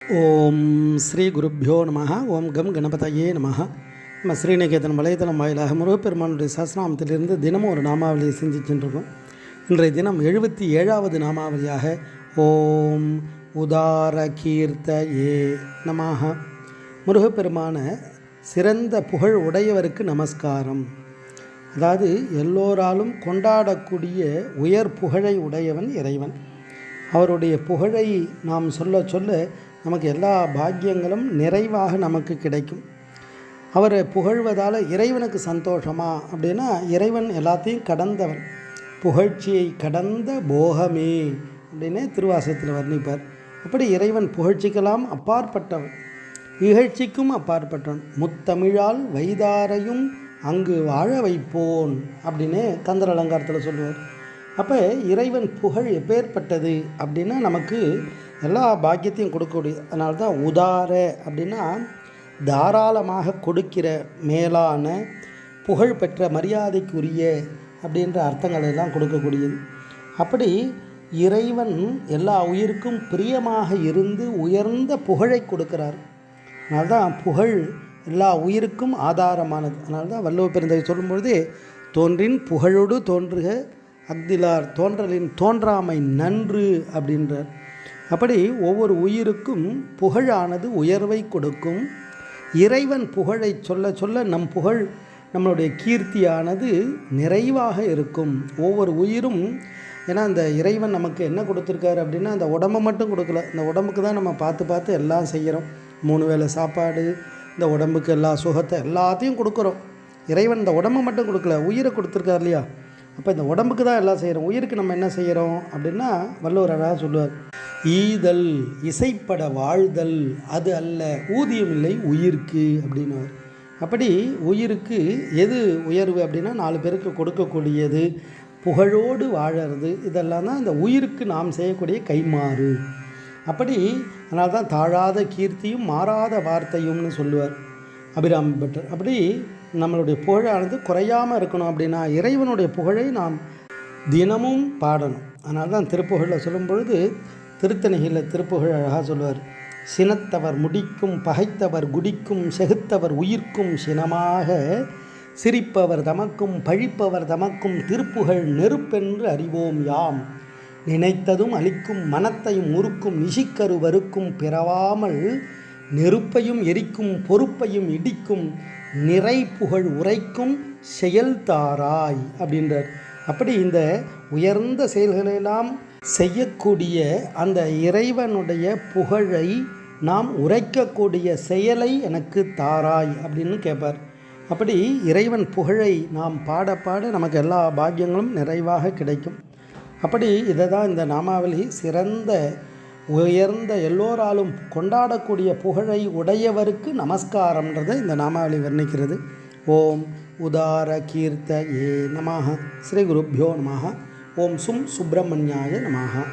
ஓம் ஸ்ரீ குருப்பியோ நம ஓம் கம் கணபதையே நம நம்ம ஸ்ரீநிகேதன் வலைதளம் வாயிலாக முருகப்பெருமானுடைய சஸ்நாமத்திலிருந்து தினமும் ஒரு நாமாவளியை சிந்திச்சுருக்கோம் இன்றைய தினம் எழுபத்தி ஏழாவது நாமாவளியாக ஓம் உதார கீர்த்த ஏ நமாக முருகப்பெருமான சிறந்த புகழ் உடையவருக்கு நமஸ்காரம். அதாவது எல்லோராலும் கொண்டாடக்கூடிய உயர் புகழை உடையவன் இறைவன். அவருடைய புகழை நாம் சொல்ல சொல்ல நமக்கு எல்லா பாக்கியங்களும் நிறைவாக நமக்கு கிடைக்கும். அவரை புகழ்வதால் இறைவனுக்கு சந்தோஷமா? அப்படின்னா இறைவன் எல்லாத்தையும் கடந்தவன். புகழ்ச்சியை கடந்த போகமே அப்படின்னு திருவாசகத்தில் வர்ணிப்பார். அப்படி இறைவன் புகழ்ச்சிக்கெல்லாம் அப்பாற்பட்டவன். இகழ்ச்சிக்கும் அப்பாற்பட்டவன். முத்தமிழால் வைதாரையும் அங்கு வாழ வைப்போன் அப்படின்னு கந்தர் அலங்காரத்தில் சொல்லுவார். அப்போ இறைவன் புகழ் எப்பேற்பட்டது அப்படின்னா நமக்கு எல்லா பாக்கியத்தையும் கொடுக்கக்கூடிய அதனால தான் உதார அப்படின்னா தாராளமாக கொடுக்கிற மேலான புகழ் பெற்ற மரியாதைக்குரிய அப்படின்ற அர்த்தங்கள் எல்லாம் கொடுக்கக்கூடியது. அப்படி இறைவன் எல்லா உயிருக்கும் பிரியமாக இருந்து உயர்ந்த புகழை கொடுக்கிறார். அதனால்தான் புகழ் எல்லா உயிருக்கும் ஆதாரமானது. அதனால தான் வள்ளுவ பெருந்தகை சொல்லும்பொழுது தோன்றின் புகழோடு தோன்றுக அக்திலார் தோன்றலின் தோன்றாமை நன்று அப்படின்றார். அப்படி ஒவ்வொரு உயிருக்கும் புகழானது உயர்வை கொடுக்கும். இறைவன் புகழை சொல்ல சொல்ல நம் புகழ் நம்மளுடைய கீர்த்தியானது நிறைவாக இருக்கும். ஒவ்வொரு உயிரும் ஏன்னா அந்த இறைவன் நமக்கு என்ன கொடுத்துருக்காரு அப்படின்னா அந்த உடம்பை மட்டும் கொடுக்கல. இந்த உடம்புக்கு தான் நம்ம பார்த்து பார்த்து எல்லாம் செய்கிறோம். மூணு வேளை சாப்பாடு இந்த உடம்புக்கு எல்லா சுகத்தை எல்லாத்தையும் கொடுக்குறோம். இறைவன் இந்த உடம்பை மட்டும் கொடுக்கல உயிரை கொடுத்துருக்கார் இல்லையா? அப்போ இந்த உடம்புக்கு தான் எல்லாம் செய்கிறோம் உயிருக்கு நம்ம என்ன செய்கிறோம் அப்படின்னா வள்ளுவர் அழகாக சொல்லுவார் ஈதல் இசைப்பட வாழ்தல் அது அல்ல ஊதியம் இல்லை உயிருக்கு அப்படின்னார் அப்படி உயிருக்கு எது உயர்வு அப்படின்னா நாலு பேருக்கு கொடுக்கக்கூடியது புகழோடு வாழறது இதெல்லாம் தான் இந்த உயிருக்கு நாம் செய்யக்கூடிய கைமாறு அப்படி அதனால தான் தாழாத கீர்த்தியும் மாறாத வார்த்தையும்னு சொல்லுவார் அபிராமி பட்டர். அப்படி நம்மளுடைய புகழானது குறையாமல் இருக்கணும் அப்படின்னா இறைவனுடைய புகழை நாம் தினமும் பாடணும். அதனால தான் திருப்புகழில் சொல்லும் பொழுது திருத்தணிகளில் திருப்புகழ் அழகாக சொல்லுவார். சினத்தவர் முடிக்கும் பகைத்தவர் குடிக்கும் செகுத்தவர் உயிர்க்கும் சினமாக சிரிப்பவர் தமக்கும் பழிப்பவர் தமக்கும் திருப்புகழ் நெருப்பென்று அறிவோம் யாம். நினைத்ததும் அளிக்கும் மனத்தையும் உருக்கும் நிசிக்கருவருக்கும் பிறவாமல் நெருப்பையும் எரிக்கும் பொறுப்பையும் இடிக்கும் நிறை புகழ் உரைக்கும் செயல்தாராய் அப்படின்றார். அப்படி இந்த உயர்ந்த செயல்களெல்லாம் செய்யக்கூடிய அந்த இறைவனுடைய புகழை நாம் உரைக்கக்கூடிய செயலை எனக்கு தாராய் அப்படின்னு கேட்பார் அப்படி இறைவன் புகழை நாம் பாட பாட நமக்கு எல்லா பாக்கியங்களும் நிறைவாக கிடைக்கும். அப்படி இதை தான் இந்த நாமாவளி சிறந்த உயர்ந்த எல்லோராலும் கொண்டாடக்கூடிய புகழை உடையவருக்கு நமஸ்காரம்ன்றதை இந்த நாமாவளி வர்ணிக்கிறது. ஓம் உதார கீர்த்த ஏ நமாக ஸ்ரீ குருப்பியோ நமாக ஓம் சும் சுப்பிரமணியாய நமாக